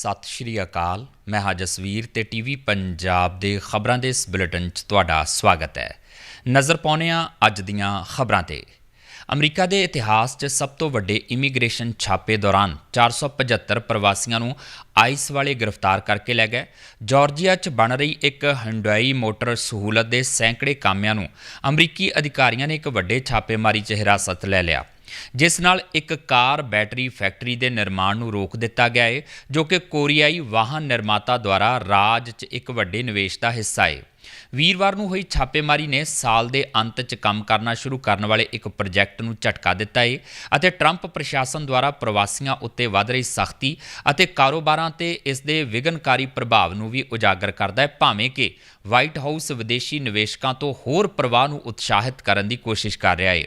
ਸਤਿ ਸ਼੍ਰੀ ਅਕਾਲ। ਮੈਂ ਹਾਂ ਜਸਵੀਰ ਤੇ ਟੀਵੀ ਪੰਜਾਬ ਦੇ ਖਬਰਾਂ ਦੇ ਇਸ ਬੁਲੇਟਿਨ 'ਚ ਤੁਹਾਡਾ ਸਵਾਗਤ ਹੈ। ਨਜ਼ਰ ਪਾਉਂਦੇ ਹਾਂ ਅੱਜ ਦੀਆਂ ਖਬਰਾਂ ਤੇ। ਅਮਰੀਕਾ ਦੇ ਇਤਿਹਾਸ 'ਚ ਸਭ ਤੋਂ ਵੱਡੇ ਇਮੀਗ੍ਰੇਸ਼ਨ ਛਾਪੇ ਦੌਰਾਨ 475 ਪ੍ਰਵਾਸੀਆਂ ਨੂੰ ਆਈਸ ਵਾਲੇ ਗ੍ਰਿਫਤਾਰ ਕਰਕੇ ਲੈ ਗਏ। ਜਾਰਜੀਆ 'ਚ ਬਣ ਰਹੀ ਇੱਕ ਹੰਡਾਈ ਮੋਟਰ ਸਹੂਲਤ ਦੇ ਸੈਂਕੜੇ ਕਾਮਿਆਂ ਨੂੰ ਅਮਰੀਕੀ ਅਧਿਕਾਰੀਆਂ ਨੇ ਇੱਕ ਵੱਡੇ ਛਾਪੇਮਾਰੀ 'ਚ ਹਿਰਾਸਤ ਲੈ ਲਿਆ। ਜਿਸ ਨਾਲ ਇੱਕ ਕਾਰ ਬੈਟਰੀ ਫੈਕਟਰੀ ਦੇ ਨਿਰਮਾਣ ਨੂੰ ਰੋਕ ਦਿੱਤਾ ਗਿਆ ਹੈ ਜੋ ਕਿ ਕੋਰੀਆਈ ਵਾਹਨ ਨਿਰਮਾਤਾ ਦੁਆਰਾ ਰਾਜ 'ਚ ਇੱਕ ਵੱਡੇ ਨਿਵੇਸ਼ ਦਾ ਹਿੱਸਾ ਹੈ ਵੀਰਵਾਰ ਨੂੰ ਹੋਈ ਛਾਪੇਮਾਰੀ ਨੇ ਸਾਲ ਦੇ ਅੰਤ 'ਚ ਕੰਮ ਕਰਨਾ ਸ਼ੁਰੂ ਕਰਨ ਵਾਲੇ ਇੱਕ ਪ੍ਰੋਜੈਕਟ ਨੂੰ ਝਟਕਾ ਦਿੱਤਾ ਹੈ ਅਤੇ ਟਰੰਪ ਪ੍ਰਸ਼ਾਸਨ ਦੁਆਰਾ ਪ੍ਰਵਾਸੀਆਂ ਉੱਤੇ ਵੱਧ ਰਹੀ ਸਖਤੀ ਅਤੇ ਕਾਰੋਬਾਰਾਂ ਤੇ ਇਸ ਦੇ ਵਿਘਨਕਾਰੀ ਪ੍ਰਭਾਵ ਨੂੰ ਵੀ ਉਜਾਗਰ ਕਰਦਾ ਹੈ ਭਾਵੇਂ ਕਿ ਵਾਈਟ ਹਾਊਸ ਵਿਦੇਸ਼ੀ ਨਿਵੇਸ਼ਕਾਂ ਤੋਂ ਹੋਰ ਪ੍ਰਵਾਹ ਨੂੰ ਉਤਸ਼ਾਹਿਤ ਕਰਨ ਦੀ ਕੋਸ਼ਿਸ਼ ਕਰ ਰਿਹਾ ਹੈ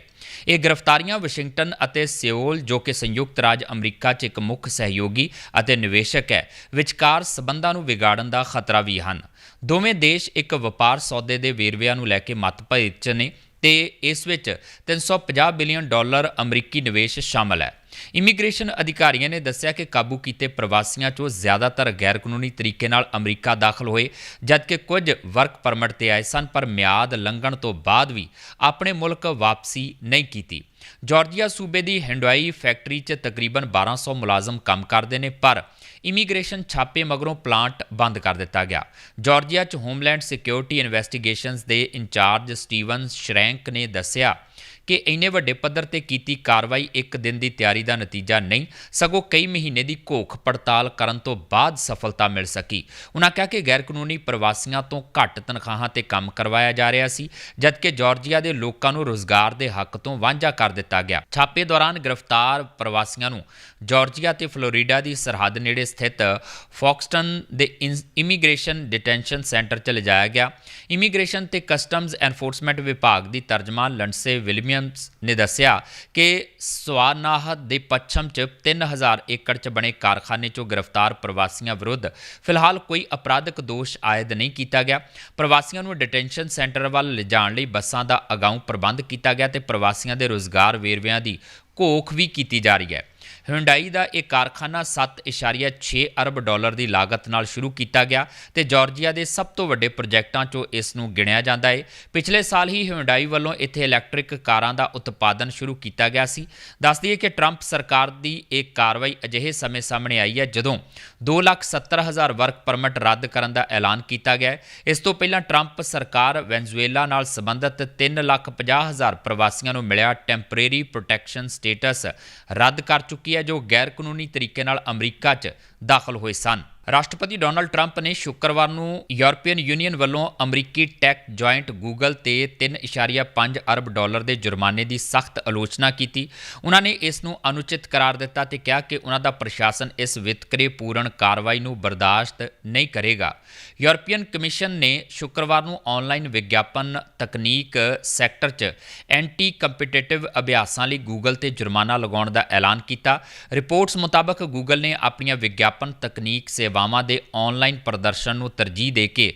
ਇਹ ਗ੍ਰਿਫਤਾਰੀਆਂ ਵਾਸ਼ਿੰਗਟਨ ਅਤੇ ਸਿਓਲ, ਜੋ ਕਿ ਸੰਯੁਕਤ ਰਾਜ ਅਮਰੀਕਾ 'ਚ ਇੱਕ ਮੁੱਖ ਸਹਿਯੋਗੀ ਅਤੇ ਨਿਵੇਸ਼ਕ ਹੈ, ਵਿਚਕਾਰ ਸਬੰਧਾਂ ਨੂੰ ਵਿਗਾੜਨ ਦਾ ਖਤਰਾ ਵੀ ਹਨ। ਦੋਵੇਂ ਦੇਸ਼ ਇੱਕ ਵਪਾਰ ਸੌਦੇ ਦੇ ਵੇਰਵਿਆਂ ਨੂੰ ਲੈ ਕੇ ਮਤਭੇਦ 'ਚ ਨੇ ਤੇ ਇਸ ਵਿੱਚ 350 ਬਿਲੀਅਨ ਡਾਲਰ ਅਮਰੀਕੀ ਨਿਵੇਸ਼ ਸ਼ਾਮਲ ਹੈ। ਇਮੀਗ੍ਰੇਸ਼ਨ ਅਧਿਕਾਰੀਆਂ ਨੇ ਦੱਸਿਆ ਕਿ ਕਾਬੂ ਕੀਤੇ ਪ੍ਰਵਾਸੀਆਂ 'ਚੋਂ ਜ਼ਿਆਦਾਤਰ ਗੈਰ ਕਾਨੂੰਨੀ ਤਰੀਕੇ ਨਾਲ ਅਮਰੀਕਾ ਦਾਖਲ ਹੋਏ, ਜਦਕਿ ਕੁਝ ਵਰਕ ਪਰਮਿਟ ਤੇ ਆਏ ਸਨ, ਪਰ ਮਿਆਦ ਲੰਘਣ ਤੋਂ ਬਾਅਦ ਵੀ ਆਪਣੇ ਮੁਲਕ ਵਾਪਸੀ ਨਹੀਂ ਕੀਤੀ। ਜਾਰਜੀਆ ਸੂਬੇ ਦੀ ਹੈਂਡਵਾਈ ਫੈਕਟਰੀ 'ਚ ਤਕਰੀਬਨ 1200 ਮੁਲਾਜ਼ਮ ਕੰਮ ਕਰਦੇ ਨੇ, ਪਰ ਇਮੀਗ੍ਰੇਸ਼ਨ ਛਾਪੇ ਮਗਰੋਂ ਪਲਾਂਟ ਬੰਦ ਕਰ ਦਿੱਤਾ ਗਿਆ। ਜਾਰਜੀਆ 'ਚ ਹੋਮਲੈਂਡ ਸਿਕਿਉਰਿਟੀ ਇਨਵੈਸਟੀਗੇਸ਼ਨਸ ਦੇ ਇੰਚਾਰਜ ਸਟੀਵਨ ਸ਼ਰੈਂਕ ਨੇ ਦੱਸਿਆ ਕਿ ਇੰਨੇ ਵੱਡੇ ਪੱਧਰ ਤੇ ਕੀਤੀ ਕਾਰਵਾਈ ਇੱਕ ਦਿਨ ਦੀ ਤਿਆਰੀ ਦਾ ਨਤੀਜਾ ਨਹੀਂ, ਸਗੋਂ ਕਈ ਮਹੀਨੇ ਦੀ ਘੋਖ ਪੜਤਾਲ ਕਰਨ ਤੋਂ ਬਾਅਦ ਸਫਲਤਾ ਮਿਲ ਸਕੀ। ਉਹਨਾਂ ਕਿਹਾ ਕਿ ਗੈਰ ਕਾਨੂੰਨੀ ਪ੍ਰਵਾਸੀਆਂ ਤੋਂ ਘੱਟ ਤਨਖਾਹਾਂ ਤੇ ਕੰਮ ਕਰਵਾਇਆ ਜਾ ਰਿਹਾ ਸੀ, ਜਦਕਿ ਜਾਰਜੀਆ ਦੇ ਲੋਕਾਂ ਨੂੰ ਰੋਜ਼ਗਾਰ ਦੇ ਹੱਕ ਤੋਂ ਵਾਂਝਾ ਕਰ ਦਿੱਤਾ ਗਿਆ। ਛਾਪੇ ਦੌਰਾਨ ਗ੍ਰਿਫਤਾਰ ਪ੍ਰਵਾਸੀਆਂ ਨੂੰ ਜਾਰਜੀਆ ਤੇ ਫਲੋਰੀਡਾ ਦੀ ਸਰਹੱਦ ਨੇੜੇ ਸਥਿਤ ਫੌਕਸਟਨ ਦੇ ਇਮੀਗ੍ਰੇਸ਼ਨ ਡਿਟੈਂਸ਼ਨ ਸੈਂਟਰ 'ਚ ਲਿਜਾਇਆ ਗਿਆ। ਇਮੀਗ੍ਰੇਸ਼ਨ ਤੇ ਕਸਟਮਜ਼ ਐਨਫੋਰਸਮੈਂਟ ਵਿਭਾਗ ਦੀ ਤਰਜਮਾਨ ਲੰਡਸੇ ਵਿਲੀਅਮਸ ਨੇ ਦੱਸਿਆ ਕਿ ਸਵਾਨਾਹਤ ਦੇ ਪੱਛਮ 'ਚ 3000 ਏਕੜ 'ਚ ਬਣੇ ਕਾਰਖਾਨੇ 'ਚੋਂ ਗ੍ਰਿਫਤਾਰ ਪ੍ਰਵਾਸੀਆਂ ਵਿਰੁੱਧ ਫਿਲਹਾਲ ਕੋਈ ਅਪਰਾਧਿਕ ਦੋਸ਼ ਆਇਦ ਨਹੀਂ ਕੀਤਾ ਗਿਆ। ਪ੍ਰਵਾਸੀਆਂ ਨੂੰ ਡਿਟੈਂਸ਼ਨ ਸੈਂਟਰ ਵੱਲ ਲਿਜਾਣ ਲਈ ਬੱਸਾਂ ਦਾ ਅਗਾਊਂ ਪ੍ਰਬੰਧ ਕੀਤਾ ਗਿਆ ਤੇ ਪ੍ਰਵਾਸੀਆਂ ਦੇ ਰੋਜ਼ਗਾਰ ਵੇਰਵਿਆਂ ਦੀ ਘੋਖ ਵੀ ਕੀਤੀ ਜਾ ਰਹੀ ਹੈ। ਹੁੰਡਾਈ ਦਾ ਇਹ ਕਾਰਖਾਨਾ 7.6 ਅਰਬ ਡਾਲਰ ਦੀ ਲਾਗਤ ਨਾਲ ਸ਼ੁਰੂ ਕੀਤਾ ਗਿਆ ਤੇ ਜਾਰਜੀਆ ਦੇ ਸਭ ਤੋਂ ਵੱਡੇ ਪ੍ਰੋਜੈਕਟਾਂ 'ਚੋਂ ਇਸ ਨੂੰ ਗਿਣਿਆ ਜਾਂਦਾ ਹੈ। ਪਿਛਲੇ ਸਾਲ ਹੀ ਹੁੰਡਾਈ ਵੱਲੋਂ ਇੱਥੇ ਇਲੈਕਟ੍ਰਿਕ ਕਾਰਾਂ ਦਾ ਉਤਪਾਦਨ ਸ਼ੁਰੂ ਕੀਤਾ ਗਿਆ ਸੀ। ਦੱਸ ਦਈਏ ਕਿ ਟਰੰਪ ਸਰਕਾਰ ਦੀ ਇਹ ਕਾਰਵਾਈ ਅਜਿਹੇ ਸਮੇਂ ਸਾਹਮਣੇ ਆਈ ਹੈ ਜਦੋਂ 2,70,000 ਵਰਕ ਪਰਮਿਟ ਰੱਦ ਕਰਨ ਦਾ ਐਲਾਨ ਕੀਤਾ ਗਿਆ ਇਸ ਤੋਂ ਪਹਿਲਾਂ ਟਰੰਪ ਸਰਕਾਰ ਵੈਨਜ਼ੂਏਲਾ ਨਾਲ ਸੰਬੰਧਿਤ 3,50,000 ਪ੍ਰਵਾਸੀਆਂ ਨੂੰ ਮਿਲਿਆ ਟੈਂਪਰੇਰੀ ਪ੍ਰੋਟੈਕਸ਼ਨ ਸਟੇਟਸ ਰੱਦ ਕਰ ਚੁੱਕੀ ਹੈ ਜੋ ਗੈਰ ਕਾਨੂੰਨੀ ਤਰੀਕੇ ਨਾਲ ਅਮਰੀਕਾ 'ਚ ਦਾਖਲ ਹੋਏ ਸਨ। ਰਾਸ਼ਟਰਪਤੀ ਡੋਨਲਡ ਟਰੰਪ ਨੇ ਸ਼ੁੱਕਰਵਾਰ ਨੂੰ ਯੂਰਪੀਅਨ ਯੂਨੀਅਨ ਵੱਲੋਂ ਅਮਰੀਕੀ ਟੈਕ ਜੁਆਇੰਟ ਗੂਗਲ ਤੇ 3.5 ਅਰਬ ਡਾਲਰ ਦੇ ਜੁਰਮਾਨੇ ਦੀ ਸਖਤ ਆਲੋਚਨਾ ਕੀਤੀ। ਉਹਨਾਂ ਨੇ ਇਸ ਨੂੰ ਅਨੁਚਿਤ ਕਰਾਰ ਦਿੱਤਾ ਤੇ ਕਿਹਾ ਕਿ ਉਹਨਾਂ ਦਾ ਪ੍ਰਸ਼ਾਸਨ ਇਸ ਵਿਤਕਰੇ ਪੂਰਨ ਕਾਰਵਾਈ ਨੂੰ ਬਰਦਾਸ਼ਤ ਨਹੀਂ ਕਰੇਗਾ। ਯੂਰਪੀਅਨ ਕਮਿਸ਼ਨ ਨੇ ਸ਼ੁੱਕਰਵਾਰ ਨੂੰ ਆਨਲਾਈਨ ਵਿਗਿਆਪਨ ਤਕਨੀਕ ਸੈਕਟਰ 'ਚ ਐਂਟੀ ਕੰਪੀਟੀਟਿਵ ਅਭਿਆਸਾਂ ਲਈ ਗੂਗਲ ਤੇ ਜੁਰਮਾਨਾ ਲਗਾਉਣ ਦਾ ਐਲਾਨ ਕੀਤਾ। ਰਿਪੋਰਟਸ ਮੁਤਾਬਕ ਗੂਗਲ ਨੇ ਆਪਣੀਆਂ ਵਿਗਿਆਪਨ ਤਕਨੀਕ ਸੇਵਾਵਾਂ ਦੇ ਆਨਲਾਈਨ ਪ੍ਰਦਰਸ਼ਨ ਨੂੰ ਤਰਜੀਹ ਦੇ ਕੇ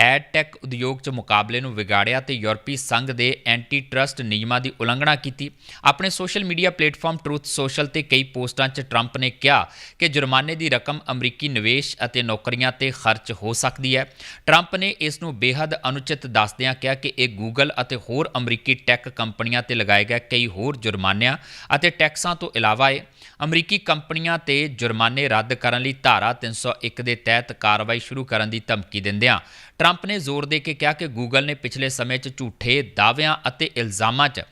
ਐਡ ਟੈਕ ਉਦਯੋਗ 'ਚ ਮੁਕਾਬਲੇ ਨੂੰ ਵਿਗਾੜਿਆ ਤੇ ਯੂਰਪੀ ਸੰਘ ਦੇ ਐਂਟੀ ਟਰਸਟ ਨਿਯਮਾਂ ਦੀ ਉਲੰਘਣਾ ਕੀਤੀ। ਆਪਣੇ social media platform Truth Social ਤੇ ਕਈ ਪੋਸਟਾਂ 'ਚ ਟਰੰਪ ਨੇ ਕਿਹਾ ਕਿ ਜੁਰਮਾਨੇ ਦੀ ਰਕਮ ਅਮਰੀਕੀ ਨਿਵੇਸ਼ ਅਤੇ ਨੌਕਰੀਆਂ ਤੇ ਖਰਚ ਹੋ ਸਕਦੀ ਹੈ। ਟਰੰਪ ਨੇ ਇਸ ਨੂੰ ਬੇहद ਅਨੁਚਿਤ ਦੱਸਦਿਆਂ ਕਿਹਾ ਕਿ ਇਹ ਗੂਗਲ ਅਤੇ ਹੋਰ ਅਮਰੀਕੀ ਟੈਕ ਕੰਪਨੀਆਂ ਤੇ ਲਗਾਏ ਗਏ ਕਈ ਹੋਰ ਜੁਰਮਾਨਿਆਂ ਅਤੇ ਟੈਕਸਾਂ ਤੋਂ ਇਲਾਵਾ ਹੈ ਅਮਰੀਕੀ ਕੰਪਨੀਆਂ ਤੇ ਜੁਰਮਾਨੇ ਰੱਦ ਕਰਨ ਲਈ ਧਾਰਾ 301 ਦੇ ਤਹਿਤ ਕਾਰਵਾਈ ਸ਼ੁਰੂ ਕਰਨ ਦੀ ਧਮਕੀ ਦਿੰਦਿਆਂ ਟਰੰਪ ਨੇ ਜ਼ੋਰ ਦੇ ਕੇ ਕਿਹਾ ਕਿ ਗੂਗਲ ਨੇ ਪਿਛਲੇ ਸਮੇਂ 'ਚ ਝੂਠੇ ਦਾਅਵਿਆਂ ਅਤੇ ਇਲਜ਼ਾਮਾਂ 'ਚ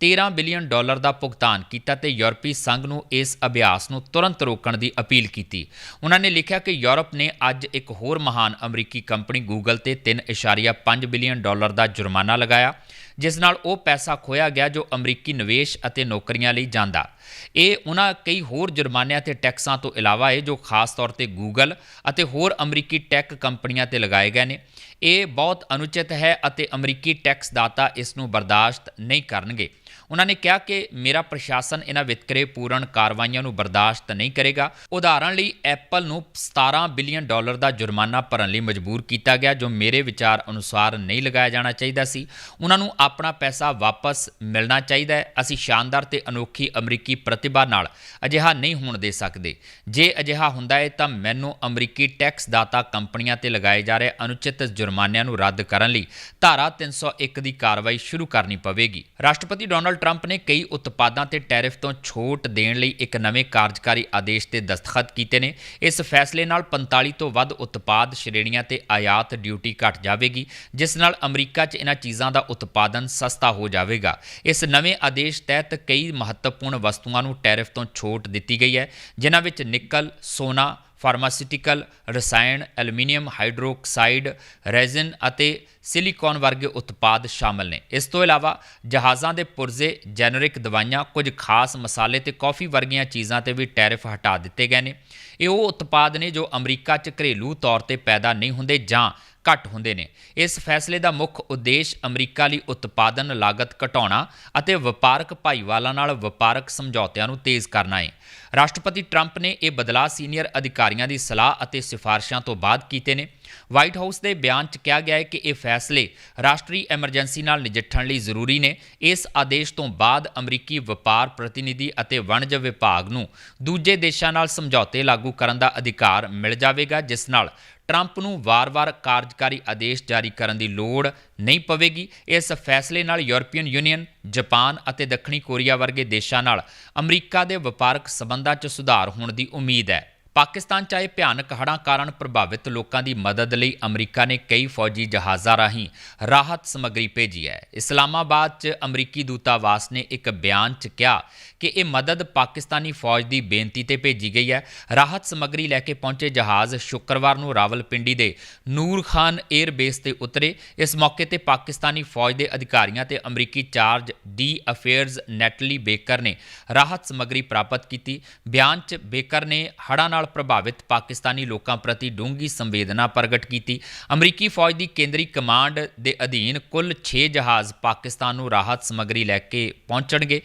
13 ਬਿਲੀਅਨ ਡਾਲਰ ਦਾ ਭੁਗਤਾਨ ਕੀਤਾ ਤੇ ਯੂਰਪੀ ਸੰਘ ਨੂੰ ਇਸ ਅਭਿਆਸ ਨੂੰ ਤੁਰੰਤ ਰੋਕਣ ਦੀ ਅਪੀਲ ਕੀਤੀ। ਉਹਨਾਂ ਨੇ ਲਿਖਿਆ ਕਿ ਯੂਰਪ ਨੇ ਅੱਜ ਇੱਕ ਹੋਰ ਮਹਾਨ ਅਮਰੀਕੀ ਕੰਪਨੀ ਗੂਗਲ ਤੇ 3.5 ਬਿਲੀਅਨ ਡਾਲਰ ਦਾ ਜੁਰਮਾਨਾ ਲਗਾਇਆ। ਜਿਸ ਨਾਲ ਉਹ ਪੈਸਾ ਖੋਇਆ ਗਿਆ ਜੋ ਅਮਰੀਕੀ ਨਿਵੇਸ਼ ਅਤੇ ਨੌਕਰੀਆਂ ਲਈ ਜਾਂਦਾ। ਇਹ ਉਹਨਾਂ ਕਈ ਹੋਰ ਜੁਰਮਾਨਿਆਂ ਤੇ ਟੈਕਸਾਂ ਤੋਂ ਇਲਾਵਾ ਹੈ ਜੋ ਖਾਸ ਤੌਰ ਤੇ ਗੂਗਲ ਅਤੇ ਹੋਰ ਅਮਰੀਕੀ ਟੈਕ ਕੰਪਨੀਆਂ ਤੇ ਲਗਾਏ ਗਏ ਨੇ। ਇਹ ਬਹੁਤ ਅਨੁਚਿਤ ਹੈ ਅਤੇ ਅਮਰੀਕੀ ਟੈਕਸ ਦਾਤਾ ਇਸ ਨੂੰ ਬਰਦਾਸ਼ਤ ਨਹੀਂ ਕਰਨਗੇ। ਉਹਨਾਂ ਨੇ ਕਿਹਾ ਕਿ ਮੇਰਾ ਪ੍ਰਸ਼ਾਸਨ ਇਹਨਾਂ ਵਿਤਕਰੇ ਪੂਰਨ ਕਾਰਵਾਈਆਂ ਨੂੰ ਬਰਦਾਸ਼ਤ ਨਹੀਂ ਕਰੇਗਾ। ਉਦਾਹਰਣ ਲਈ, ਐਪਲ ਨੂੰ 17 ਬਿਲੀਅਨ ਡਾਲਰ ਦਾ ਜੁਰਮਾਨਾ ਭਰਨ ਲਈ ਮਜਬੂਰ ਕੀਤਾ ਗਿਆ, ਜੋ ਮੇਰੇ ਵਿਚਾਰ ਅਨੁਸਾਰ ਨਹੀਂ ਲਗਾਇਆ ਜਾਣਾ ਚਾਹੀਦਾ ਸੀ। ਉਹਨਾਂ ਨੂੰ ਆਪਣਾ ਪੈਸਾ ਵਾਪਸ ਮਿਲਣਾ ਚਾਹੀਦਾ ਹੈ। ਅਸੀਂ ਸ਼ਾਨਦਾਰ ਤੇ ਅਨੋਖੀ ਅਮਰੀਕੀ ਪ੍ਰਤਿਭਾ ਨਾਲ ਅਜਿਹਾ ਨਹੀਂ ਹੋਣ ਦੇ ਸਕਦੇ। ਜੇ ਅਜਿਹਾ ਹੁੰਦਾ ਹੈ, ਤਾਂ ਮੈਨੂੰ ਅਮਰੀਕੀ ਟੈਕਸ ਦਾਤਾ ਕੰਪਨੀਆਂ ਤੇ ਲਗਾਏ ਜਾ ਰਹੇ ਅਨੁਚਿਤ ਜੁਰਮਾਨਿਆਂ ਨੂੰ ਰੱਦ ਕਰਨ ਲਈ ਧਾਰਾ 301 ਦੀ ਕਾਰਵਾਈ ਸ਼ੁਰੂ ਕਰਨੀ ਪਵੇਗੀ। ਰਾਸ਼ਟਰਪਤੀ ਡੋਨਲਡ ਟਰੰਪ ਨੇ ਕਈ ਉਤਪਾਦਾਂ ਤੇ ਟੈਰਿਫ ਤੋਂ ਛੋਟ ਦੇਣ ਲਈ ਇੱਕ ਨਵੇਂ ਕਾਰਜਕਾਰੀ ਆਦੇਸ਼ ਤੇ ਦਸਤਖਤ ਕੀਤੇ ਨੇ। ਇਸ ਫੈਸਲੇ ਨਾਲ 45 ਤੋਂ ਵੱਧ ਉਤਪਾਦ ਸ਼੍ਰੇਣੀਆਂ ਤੇ ਆਯਾਤ ਡਿਊਟੀ ਘਟ ਜਾਵੇਗੀ, ਜਿਸ ਨਾਲ ਅਮਰੀਕਾ 'ਚ ਇਹਨਾਂ ਚੀਜ਼ਾਂ ਦਾ ਉਤਪਾਦਨ ਸਸਤਾ ਹੋ ਜਾਵੇਗਾ। ਇਸ ਨਵੇਂ ਆਦੇਸ਼ ਤਹਿਤ ਕਈ ਮਹੱਤਵਪੂਰਨ ਵਸਤੂਆਂ ਨੂੰ ਟੈਰਿਫ ਤੋਂ ਛੋਟ ਦਿੱਤੀ ਗਈ ਹੈ, ਜਿਨ੍ਹਾਂ ਵਿੱਚ ਨਿਕਲ, ਸੋਨਾ ਫਾਰਮਾਸਿਊਟੀਕਲ ਰਸਾਇਣ, ਐਲੂਮੀਨੀਅਮ ਹਾਈਡਰੋਕਸਾਈਡ, ਰੈਜ਼ਿਨ ਅਤੇ ਸਿਲੀਕਨ ਵਰਗੇ ਉਤਪਾਦ ਸ਼ਾਮਲ ਨੇ। ਇਸ ਤੋਂ ਇਲਾਵਾ ਜਹਾਜ਼ਾਂ ਦੇ ਪੁਰਜ਼ੇ, ਜੈਨਰਿਕ ਦਵਾਈਆਂ, ਕੁਝ ਖਾਸ ਮਸਾਲੇ ਤੇ ਕੌਫੀ ਵਰਗੀਆਂ ਚੀਜ਼ਾਂ ਤੇ ਵੀ ਟੈਰਿਫ ਹਟਾ ਦਿੱਤੇ ਗਏ ਨੇ। ਇਹ ਉਹ ਉਤਪਾਦ ਨੇ ਜੋ ਅਮਰੀਕਾ 'ਚ ਘਰੇਲੂ ਤੌਰ ਤੇ ਪੈਦਾ ਨਹੀਂ ਹੁੰਦੇ ਜਾਂ ਘੱਟ ਹੁੰਦੇ ਨੇ। ਇਸ ਫੈਸਲੇ ਦਾ ਮੁੱਖ ਉਦੇਸ਼ ਅਮਰੀਕਾ ਲਈ ਉਤਪਾਦਨ, ਲਾਗਤ ਘਟਾਉਣਾ ਅਤੇ ਵਪਾਰਕ ਭਾਈਵਾਲਾਂ ਨਾਲ ਵਪਾਰਕ ਸਮਝੌਤਿਆਂ ਨੂੰ ਤੇਜ਼ ਕਰਨਾ ਹੈ ਰਾਸ਼ਟਰਪਤੀ ਟਰੰਪ ਨੇ ਇਹ ਬਦਲਾਅ ਸੀਨੀਅਰ ਅਧਿਕਾਰੀਆਂ ਦੀ ਸਲਾਹ ਅਤੇ ਸਿਫਾਰਿਸ਼ਾਂ ਤੋਂ ਬਾਅਦ ਕੀਤੇ ਨੇ। ਵਾਈਟ ਹਾਊਸ ਦੇ ਬਿਆਨ 'ਚ ਕਿਹਾ ਗਿਆ ਹੈ ਕਿ ਇਹ ਫੈਸਲੇ ਰਾਸ਼ਟਰੀ ਐਮਰਜੈਂਸੀ ਨਾਲ ਨਜਿੱਠਣ ਲਈ ਜ਼ਰੂਰੀ ਨੇ। ਇਸ ਆਦੇਸ਼ ਤੋਂ ਬਾਅਦ ਅਮਰੀਕੀ ਵਪਾਰ ਪ੍ਰਤੀਨਿਧੀ ਅਤੇ ਵਣਜ ਵਿਭਾਗ ਨੂੰ ਦੂਜੇ ਦੇਸ਼ਾਂ ਨਾਲ ਸਮਝੌਤੇ ਲਾਗੂ ਕਰਨ ਦਾ ਅਧਿਕਾਰ ਮਿਲ ਜਾਵੇਗਾ, ਜਿਸ ਨਾਲ ਟਰੰਪ ਨੂੰ ਵਾਰ-ਵਾਰ ਕਾਰਜਕਾਰੀ ਆਦੇਸ਼ ਜਾਰੀ ਕਰਨ ਦੀ ਲੋੜ ਨਹੀਂ ਪਵੇਗੀ। ਇਸ ਫੈਸਲੇ ਨਾਲ ਯੂਰਪੀਅਨ ਯੂਨੀਅਨ, ਜਾਪਾਨ ਅਤੇ ਦੱਖਣੀ ਕੋਰੀਆ ਵਰਗੇ ਦੇਸ਼ਾਂ ਨਾਲ ਅਮਰੀਕਾ ਦੇ ਵਪਾਰਕ ਸਬੰਧਾਂ 'ਚ ਸੁਧਾਰ ਹੋਣ ਦੀ ਉਮੀਦ ਹੈ। ਪਾਕਿਸਤਾਨ 'ਚ ਆਏ ਭਿਆਨਕ ਹੜ੍ਹਾਂ ਕਾਰਨ ਪ੍ਰਭਾਵਿਤ ਲੋਕਾਂ ਦੀ ਮਦਦ ਲਈ ਅਮਰੀਕਾ ਨੇ ਕਈ ਫੌਜੀ ਜਹਾਜ਼ਾਂ ਰਾਹੀਂ ਰਾਹਤ ਸਮੱਗਰੀ ਭੇਜੀ ਹੈ। ਇਸਲਾਮਾਬਾਦ 'ਚ ਅਮਰੀਕੀ ਦੂਤਾਵਾਸ ਨੇ ਇੱਕ ਬਿਆਨ 'ਚ ਕਿਹਾ ਕਿ ਇਹ ਮਦਦ ਪਾਕਿਸਤਾਨੀ ਫੌਜ ਦੀ ਬੇਨਤੀ ਤੇ ਭੇਜੀ ਗਈ ਹੈ। ਰਾਹਤ ਸਮੱਗਰੀ ਲੈ ਕੇ ਪਹੁੰਚੇ ਜਹਾਜ਼ ਸ਼ੁੱਕਰਵਾਰ ਨੂੰ ਰਾਵਲਪਿੰਡੀ ਦੇ ਨੂਰ ਖਾਨ 에ਅਰ ਬੇਸ ਤੇ ਉਤਰੇ। ਇਸ ਮੌਕੇ ਤੇ ਪਾਕਿਸਤਾਨੀ ਫੌਜ ਦੇ ਅਧਿਕਾਰੀਆਂ ਤੇ ਅਮਰੀਕੀ charge d' affaires Natalie Baker ਨੇ ਰਾਹਤ ਸਮੱਗਰੀ ਪ੍ਰਾਪਤ ਕੀਤੀ। ਬਿਆਨ 'ਚ ਬੇਕਰ ਨੇ ਹੜ੍ਹਾਂ ਨਾਲ ਪ੍ਰਭਾਵਿਤ ਪਾਕਿਸਤਾਨੀ ਲੋਕਾਂ ਪ੍ਰਤੀ ਡੂੰਘੀ ਸੰਵੇਦਨਾ ਪ੍ਰਗਟ ਕੀਤੀ। ਅਮਰੀਕੀ ਫੌਜ ਦੀ ਕੇਂਦਰੀ ਕਮਾਂਡ ਦੇ ਅਧੀਨ ਕੁੱਲ 6 ਜਹਾਜ਼ ਪਾਕਿਸਤਾਨ ਨੂੰ ਰਾਹਤ ਸਮੱਗਰੀ ਲੈ ਕੇ ਪਹੁੰਚਣਗੇ।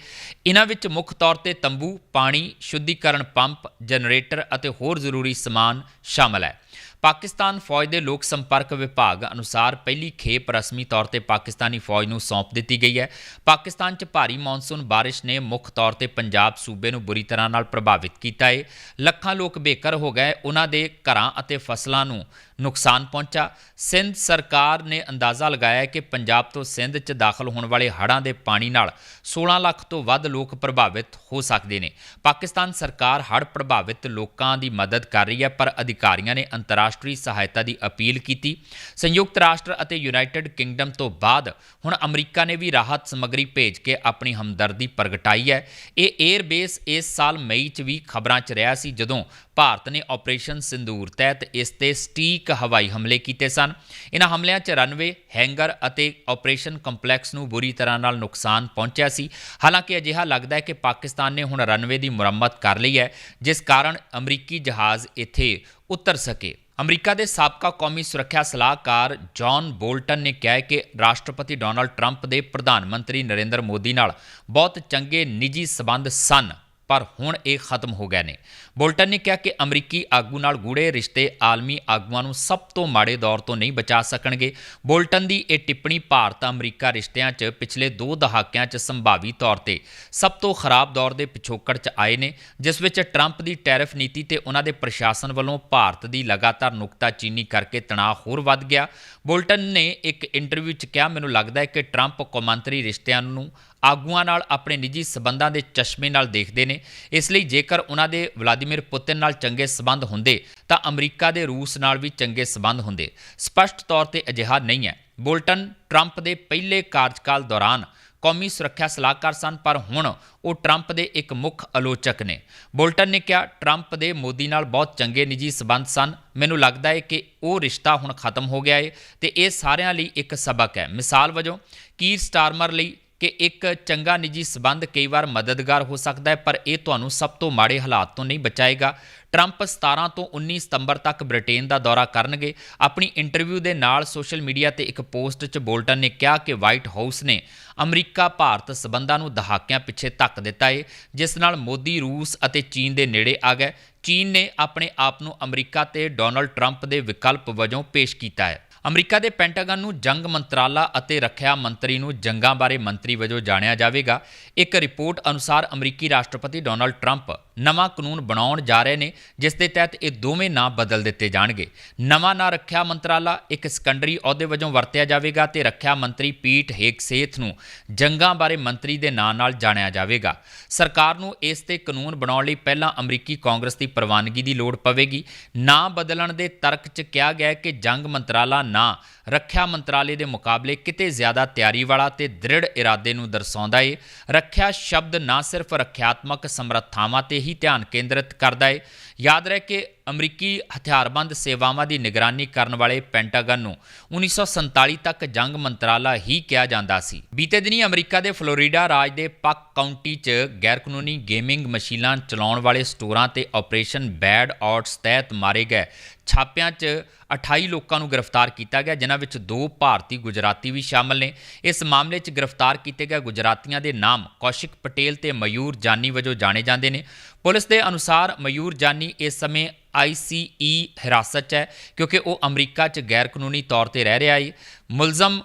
ਇਹਨਾਂ ਵਿੱਚ ਮੁੱਖ ਤੌਰ ਤੇ ਤੰਬੂ, ਪਾਣੀ, ਸ਼ੁੱਧੀਕਰਨ ਪੰਪ, ਜਨਰੇਟਰ ਅਤੇ ਹੋਰ ਜ਼ਰੂਰੀ ਸਮਾਨ ਸ਼ਾਮਲ ਹੈ। ਪਾਕਿਸਤਾਨ ਫੌਜ ਦੇ ਲੋਕ ਸੰਪਰਕ ਵਿਭਾਗ ਅਨੁਸਾਰ ਪਹਿਲੀ ਖੇਪ ਰਸਮੀ ਤੌਰ ਤੇ ਪਾਕਿਸਤਾਨੀ ਫੌਜ ਨੂੰ ਸੌਂਪ ਦਿੱਤੀ ਗਈ ਹੈ। ਪਾਕਿਸਤਾਨ 'ਚ ਭਾਰੀ ਮੌਨਸੂਨ ਬਾਰਿਸ਼ ਨੇ ਮੁੱਖ ਤੌਰ ਤੇ ਪੰਜਾਬ ਸੂਬੇ ਨੂੰ ਬੁਰੀ ਤਰ੍ਹਾਂ ਨਾਲ ਪ੍ਰਭਾਵਿਤ ਕੀਤਾ ਹੈ ਲੱਖਾਂ ਲੋਕ ਬੇਘਰ ਹੋ ਗਏ ਉਹਨਾਂ ਦੇ ਘਰਾਂ ਅਤੇ ਫਸਲਾਂ ਨੂੰ ਨੁਕਸਾਨ ਪਹੁੰਚਾ। ਸਿੰਧ ਸਰਕਾਰ ਨੇ ਅੰਦਾਜ਼ਾ ਲਗਾਇਆ ਕਿ ਪੰਜਾਬ ਤੋਂ ਸਿੰਧ 'ਚ ਦਾਖਲ ਹੋਣ ਵਾਲੇ ਹੜ੍ਹਾਂ ਦੇ ਪਾਣੀ ਨਾਲ 16 ਲੱਖ ਤੋਂ ਵੱਧ ਲੋਕ ਪ੍ਰਭਾਵਿਤ ਹੋ ਸਕਦੇ ਨੇ। ਪਾਕਿਸਤਾਨ ਸਰਕਾਰ ਹੜ੍ਹ ਪ੍ਰਭਾਵਿਤ ਲੋਕਾਂ ਦੀ ਮਦਦ ਕਰ ਰਹੀ ਹੈ, ਪਰ ਅਧਿਕਾਰੀਆਂ ਨੇ ਅੰਤਰਰਾਸ਼ਟਰੀ ਸਹਾਇਤਾ ਦੀ ਅਪੀਲ ਕੀਤੀ। ਸੰਯੁਕਤ ਰਾਸ਼ਟਰ ਅਤੇ ਯੂਨਾਈਟਿਡ ਕਿੰਗਡਮ ਤੋਂ ਬਾਅਦ ਹੁਣ ਅਮਰੀਕਾ ਨੇ ਵੀ ਰਾਹਤ ਸਮੱਗਰੀ ਭੇਜ ਕੇ ਆਪਣੀ ਹਮਦਰਦੀ ਪ੍ਰਗਟਾਈ ਹੈ। ਇਹ 에ਅਰ ਬੇਸ ਇਸ ਸਾਲ ਮਈ 'ਚ ਵੀ ਖਬਰਾਂ 'ਚ ਰਿਹਾ ਸੀ ਜਦੋਂ ਭਾਰਤ ਨੇ ਆਪਰੇਸ਼ਨ ਸਿੰਦੂਰ ਤਹਿਤ ਇਸ ਤੇ ਸਟੀਕ ਹਵਾਈ ਹਮਲੇ ਕੀਤੇ ਸਨ। ਇਹਨਾਂ ਹਮਲਿਆਂ 'ਚ ਰਨਵੇ, ਹੈਂਗਰ ਅਤੇ ਆਪਰੇਸ਼ਨ ਕੰਪਲੈਕਸ ਨੂੰ ਬੁਰੀ ਤਰ੍ਹਾਂ ਨਾਲ ਨੁਕਸਾਨ ਪਹੁੰਚਿਆ ਸੀ। ਹਾਲਾਂਕਿ ਅਜਿਹਾ ਲੱਗਦਾ ਹੈ ਕਿ ਪਾਕਿਸਤਾਨ ਨੇ ਹੁਣ ਰਨਵੇ ਦੀ ਮੁਰੰਮਤ ਕਰ ਲਈ ਹੈ, ਜਿਸ ਕਾਰਨ ਅਮਰੀਕੀ ਜਹਾਜ਼ ਇੱਥੇ ਉਤਰ ਸਕੇ। ਅਮਰੀਕਾ ਦੇ ਸਾਬਕਾ ਕੌਮੀ ਸੁਰੱਖਿਆ ਸਲਾਹਕਾਰ ਜੌਨ ਬੋਲਟਨ ਨੇ ਕਿਹਾ ਹੈ ਕਿ ਰਾਸ਼ਟਰਪਤੀ ਡੋਨਾਲਡ ਟਰੰਪ ਦੇ ਪ੍ਰਧਾਨ ਮੰਤਰੀ ਨਰਿੰਦਰ ਮੋਦੀ ਨਾਲ ਬਹੁਤ ਚੰਗੇ ਨਿੱਜੀ ਸਬੰਧ ਸਨ। ਪਰ ਹੁਣ ਇਹ ਖਤਮ ਹੋ ਗਏ ਨੇ। ਬੋਲਟਨ ਨੇ ਕਿਹਾ ਕਿ ਅਮਰੀਕੀ ਆਗੂ ਨਾਲ ਗੂੜੇ ਰਿਸ਼ਤੇ ਆਲਮੀ ਆਗੂਆਂ ਨੂੰ ਸਭ ਤੋਂ ਮਾੜੇ ਦੌਰ ਤੋਂ ਨਹੀਂ ਬਚਾ ਸਕਣਗੇ। ਬੋਲਟਨ ਦੀ ਇਹ ਟਿੱਪਣੀ ਭਾਰਤ ਅਮਰੀਕਾ ਰਿਸ਼ਤਿਆਂ 'ਚ ਪਿਛਲੇ 2 ਦਹਾਕਿਆਂ 'ਚ ਸੰਭਾਵੀ ਤੌਰ ਤੇ ਸਭ ਤੋਂ ਖਰਾਬ ਦੌਰ ਦੇ ਪਿਛੋਕੜ 'ਚ ਆਏ ਨੇ, ਜਿਸ ਵਿੱਚ ਟਰੰਪ ਦੀ ਟੈਰਿਫ ਨੀਤੀ ਤੇ ਉਹਨਾਂ ਦੇ ਪ੍ਰਸ਼ਾਸਨ ਵੱਲੋਂ ਭਾਰਤ ਦੀ ਲਗਾਤਾਰ ਨੁਕਤਾਚੀਨੀ ਕਰਕੇ ਤਣਾਅ ਹੋਰ ਵੱਧ ਗਿਆ। ਬੋਲਟਨ ਨੇ ਇੱਕ ਇੰਟਰਵਿਊ 'ਚ ਕਿਹਾ, ਮੈਨੂੰ ਲੱਗਦਾ ਹੈ ਕਿ ਟਰੰਪ ਕੌਮਾਂਤਰੀ ਰਿਸ਼ਤਿਆਂ ਨੂੰ ਆਗੂਆਂ ਨਾਲ ਆਪਣੇ ਨਿੱਜੀ ਸਬੰਧਾਂ ਦੇ ਚਸ਼ਮੇ ਨਾਲ ਦੇਖਦੇ ਨੇ। ਇਸ ਲਈ ਜੇਕਰ ਉਹਨਾਂ ਦੇ ਵਲਾਦੀਮੀਰ ਪੁਤਿਨ ਨਾਲ ਚੰਗੇ ਸਬੰਧ ਹੁੰਦੇ, ਤਾਂ ਅਮਰੀਕਾ ਦੇ ਰੂਸ ਨਾਲ ਵੀ ਚੰਗੇ ਸਬੰਧ ਹੁੰਦੇ। ਸਪਸ਼ਟ ਤੌਰ ਤੇ ਅਜਿਹਾ ਨਹੀਂ ਹੈ। ਬੋਲਟਨ ਟਰੰਪ ਦੇ ਪਹਿਲੇ ਕਾਰਜਕਾਲ ਦੌਰਾਨ ਕੌਮੀ ਸੁਰੱਖਿਆ ਸਲਾਹਕਾਰ ਸਨ, ਪਰ ਹੁਣ ਉਹ ਟਰੰਪ ਦੇ ਇੱਕ ਮੁੱਖ ਆਲੋਚਕ ਨੇ। ਬੋਲਟਨ ਨੇ ਕਿਹਾ, ਟਰੰਪ ਦੇ ਮੋਦੀ ਨਾਲ ਬਹੁਤ ਚੰਗੇ ਨਿੱਜੀ ਸਬੰਧ ਸਨ। ਮੈਨੂੰ ਲੱਗਦਾ ਹੈ ਕਿ ਉਹ ਰਿਸ਼ਤਾ ਹੁਣ ਖਤਮ ਹੋ ਗਿਆ ਹੈ ਤੇ ਇਹ ਸਾਰਿਆਂ ਲਈ ਇੱਕ ਸਬਕ ਹੈ। ਮਿਸਾਲ ਵਜੋਂ, ਕੀਰ ਸਟਾਰਮਰ ਲਈ ਕਿ ਇੱਕ ਚੰਗਾ ਨਿੱਜੀ ਸਬੰਧ ਕਈ ਵਾਰ ਮਦਦਗਾਰ ਹੋ ਸਕਦਾ ਹੈ, ਪਰ ਇਹ ਤੁਹਾਨੂੰ ਸਭ ਤੋਂ ਮਾੜੇ ਹਾਲਾਤ ਤੋਂ ਨਹੀਂ ਬਚਾਏਗਾ। ਟਰੰਪ 17 ਤੋਂ 19 ਸਤੰਬਰ ਤੱਕ ਬ੍ਰਿਟੇਨ ਦਾ ਦੌਰਾ ਕਰਨਗੇ। ਆਪਣੀ ਇੰਟਰਵਿਊ ਦੇ ਨਾਲ ਸੋਸ਼ਲ ਮੀਡੀਆ ਤੇ ਇੱਕ ਪੋਸਟ 'ਚ ਬੋਲਟਨ ਨੇ ਕਿਹਾ ਕਿ ਵਾਈਟ ਹਾਊਸ ਨੇ ਅਮਰੀਕਾ, ਭਾਰਤ ਸਬੰਧਾਂ ਨੂੰ ਦਹਾਕਿਆਂ ਪਿੱਛੇ ਧੱਕ ਦਿੱਤਾ ਹੈ ਜਿਸ ਨਾਲ ਮੋਦੀ, ਰੂਸ ਅਤੇ ਚੀਨ ਦੇ ਨੇੜੇ ਆ ਗਏ। ਚੀਨ ਨੇ ਆਪਣੇ ਆਪ ਨੂੰ ਅਮਰੀਕਾ ਤੇ ਡੋਨਲਡ ਟਰੰਪ ਦੇ ਵਿਕਲਪ ਵਜੋਂ ਪੇਸ਼ ਕੀਤਾ ਹੈ। ਅਮਰੀਕਾ ਦੇ ਪੈਂਟਾਗਨ ਨੂੰ ਜੰਗ ਮੰਤਰਾਲਾ ਅਤੇ ਰੱਖਿਆ ਮੰਤਰੀ ਨੂੰ ਜੰਗਾਂ ਬਾਰੇ ਮੰਤਰੀ ਵਜੋਂ ਜਾਣਿਆ ਜਾਵੇਗਾ। ਇੱਕ ਰਿਪੋਰਟ ਅਨੁਸਾਰ ਅਮਰੀਕੀ ਰਾਸ਼ਟਰਪਤੀ ਡੋਨਲਡ ਟਰੰਪ ਨਵਾਂ ਕਾਨੂੰਨ ਬਣਾਉਣ ਜਾ ਰਹੇ ਨੇ, ਜਿਸ ਦੇ ਤਹਿਤ ਇਹ ਦੋਵੇਂ ਨਾਂ ਬਦਲ ਦਿੱਤੇ ਜਾਣਗੇ। ਨਵਾਂ ਨਾਂ ਰੱਖਿਆ ਮੰਤਰਾਲਾ, ਇੱਕ ਸੈਕੰਡਰੀ ਅਹੁਦੇ ਵਜੋਂ ਵਰਤਿਆ ਜਾਵੇਗਾ ਤੇ ਰੱਖਿਆ ਮੰਤਰੀ ਪੀਟ ਹੇਗਸੇਥ ਨੂੰ ਜੰਗਾਂ ਬਾਰੇ ਮੰਤਰੀ ਦੇ ਨਾਂ ਨਾਲ ਜਾਣਿਆ ਜਾਵੇਗਾ। ਸਰਕਾਰ ਨੂੰ ਇਸ ਤੇ ਕਾਨੂੰਨ ਬਣਾਉਣ ਲਈ ਪਹਿਲਾਂ ਅਮਰੀਕੀ ਕਾਂਗਰਸ ਦੀ ਪ੍ਰਵਾਨਗੀ ਦੀ ਲੋੜ ਪਵੇਗੀ। ਨਾਂ ਬਦਲਣ ਦੇ ਤਰਕ 'ਚ ਕਿਹਾ ਗਿਆ ਕਿ ਜੰਗ ਮੰਤਰਾਲਾ ਨਾਂ ਰੱਖਿਆ ਮੰਤਰਾਲੇ ਦੇ ਮੁਕਾਬਲੇ ਕਿਤੇ ਜ਼ਿਆਦਾ ਤਿਆਰੀ ਵਾਲਾ ਤੇ ਦ੍ਰਿੜ ਇਰਾਦੇ ਨੂੰ ਦਰਸਾਉਂਦਾ ਏ। ਰੱਖਿਆ ਸ਼ਬਦ ਨਾ ਸਿਰਫ ਰੱਖਿਆਤਮਕ ਸਮਰੱਥਾਵਾਂ ਤੇ ਹੀ ਧਿਆਨ ਕੇਂਦਰਿਤ ਕਰਦਾ ਏ ਯਾਦ ਰਹੇ ਕਿ ਅਮਰੀਕੀ ਹਥਿਆਰਬੰਦ ਸੇਵਾਵਾਂ ਦੀ ਨਿਗਰਾਨੀ ਕਰਨ ਵਾਲੇ ਪੈਂਟਾਗਨ ਨੂੰ 1947 ਤੱਕ ਜੰਗ ਮੰਤਰਾਲਾ ਹੀ ਕਿਹਾ ਜਾਂਦਾ ਸੀ। ਬੀਤੇ ਦਿਨੀ ਅਮਰੀਕਾ ਦੇ ਫਲੋਰੀਡਾ ਰਾਜ ਦੇ ਪੱਕ ਕਾਉਂਟੀ 'ਚ ਗੈਰਕਾਨੂੰਨੀ ਗੇਮਿੰਗ ਮਸ਼ੀਨਾਂ ਚਲਾਉਣ ਵਾਲੇ ਸਟੋਰਾਂ ਤੇ ਆਪਰੇਸ਼ਨ ਬੈਡ ਆਰਟਸ ਤਹਿਤ ਮਾਰੇ ਗਏ ਛਾਪਿਆਂ 'ਚ 28 ਲੋਕਾਂ ਨੂੰ ਗ੍ਰਿਫਤਾਰ ਕੀਤਾ ਗਿਆ, ਜਿਨ੍ਹਾਂ ਵਿੱਚ ਦੋ ਭਾਰਤੀ ਗੁਜਰਾਤੀ ਵੀ ਸ਼ਾਮਲ ਨੇ। ਇਸ ਮਾਮਲੇ 'ਚ ਗ੍ਰਿਫਤਾਰ ਕੀਤੇ ਗਏ ਗੁਜਰਾਤੀਆਂ ਦੇ ਨਾਮ ਕੌਸ਼ਿਕ ਪਟੇਲ ਤੇ ਮਯੂਰ ਜਾਨੀ ਵਜੋਂ ਜਾਣੇ ਜਾਂਦੇ ਨੇ। ਪੁਲਿਸ ਦੇ ਅਨੁਸਾਰ ਮਯੂਰ ਜਾਨੀ ਇਸ ਸਮੇਂ ICE ਹਿਰਾਸਤ 'ਚ ਹੈ, ਕਿਉਂਕਿ ਉਹ ਅਮਰੀਕਾ 'ਚ ਗੈਰ ਕਾਨੂੰਨੀ ਤੌਰ ਤੇ ਰਹਿ ਰਿਹਾ ਹੈ ਮੁਲਜ਼ਮ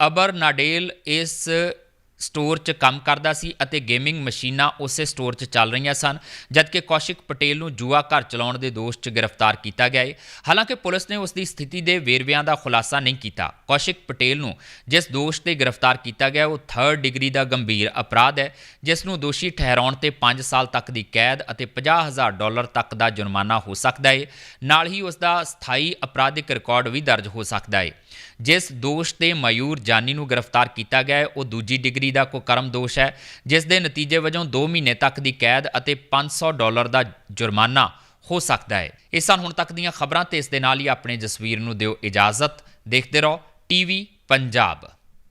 ਅਬਰ ਨਾਡੇਲ ਇਸ ਸਟੋਰ 'ਚ ਕੰਮ ਕਰਦਾ ਸੀ ਅਤੇ ਗੇਮਿੰਗ ਮਸ਼ੀਨਾਂ ਉਸੇ ਸਟੋਰ 'ਚ ਚੱਲ ਰਹੀਆਂ ਸਨ, ਜਦਕਿ ਕੌਸ਼ਿਕ ਪਟੇਲ ਨੂੰ ਜੂਆ ਘਰ ਚਲਾਉਣ ਦੇ ਦੋਸ਼ 'ਚ ਗ੍ਰਿਫਤਾਰ ਕੀਤਾ ਗਿਆ ਹੈ ਹਾਲਾਂਕਿ ਪੁਲਿਸ ਨੇ ਉਸ ਦੀ ਸਥਿਤੀ ਦੇ ਵੇਰਵਿਆਂ ਦਾ ਖੁਲਾਸਾ ਨਹੀਂ ਕੀਤਾ। ਕੌਸ਼ਿਕ ਪਟੇਲ ਨੂੰ ਜਿਸ ਦੋਸ਼ ਤੇ ਗ੍ਰਿਫਤਾਰ ਕੀਤਾ ਗਿਆ, ਉਹ 3rd ਡਿਗਰੀ ਦਾ ਗੰਭੀਰ ਅਪਰਾਧ ਹੈ, ਜਿਸ ਨੂੰ ਦੋਸ਼ੀ ਠਹਿਰਾਉਣ ਤੇ 5 ਸਾਲ ਤੱਕ ਦੀ ਕੈਦ ਅਤੇ 50000 ਡਾਲਰ ਤੱਕ ਦਾ ਜੁਰਮਾਨਾ ਹੋ ਸਕਦਾ ਹੈ ਨਾਲ ਹੀ ਉਸ ਦਾ ਸਥਾਈ ਅਪਰਾਧਿਕ ਰਿਕਾਰਡ ਵੀ ਦਰਜ ਹੋ ਸਕਦਾ ਹੈ ਜਿਸ ਦੋਸ਼ ਤੇ ਮਯੂਰ ਜਾਨੀ ਨੂੰ ਗ੍ਰਿਫਤਾਰ ਕੀਤਾ ਗਿਆ ਹੈ, ਉਹ ਦੂਜੀ ਡਿਗਰੀ ਦਾ ਕੁਕਰਮ ਦੋਸ਼ ਹੈ, ਜਿਸ ਦੇ ਨਤੀਜੇ ਵਜੋਂ 2 ਮਹੀਨੇ ਤੱਕ ਦੀ ਕੈਦ ਅਤੇ 500 ਡਾਲਰ ਦਾ ਜੁਰਮਾਨਾ ਹੋ ਸਕਦਾ ਹੈ। ਇਸ ਸਨ ਹੁਣ ਤੱਕ ਦੀਆਂ ਖਬਰਾਂ ਤੇ ਇਸ ਦੇ ਨਾਲ ਹੀ ਆਪਣੇ ਜਸਵੀਰ ਨੂੰ ਦਿਓ ਇਜਾਜ਼ਤ। ਦੇਖਦੇ ਰਹੋ, ਟੀਵੀ ਪੰਜਾਬ।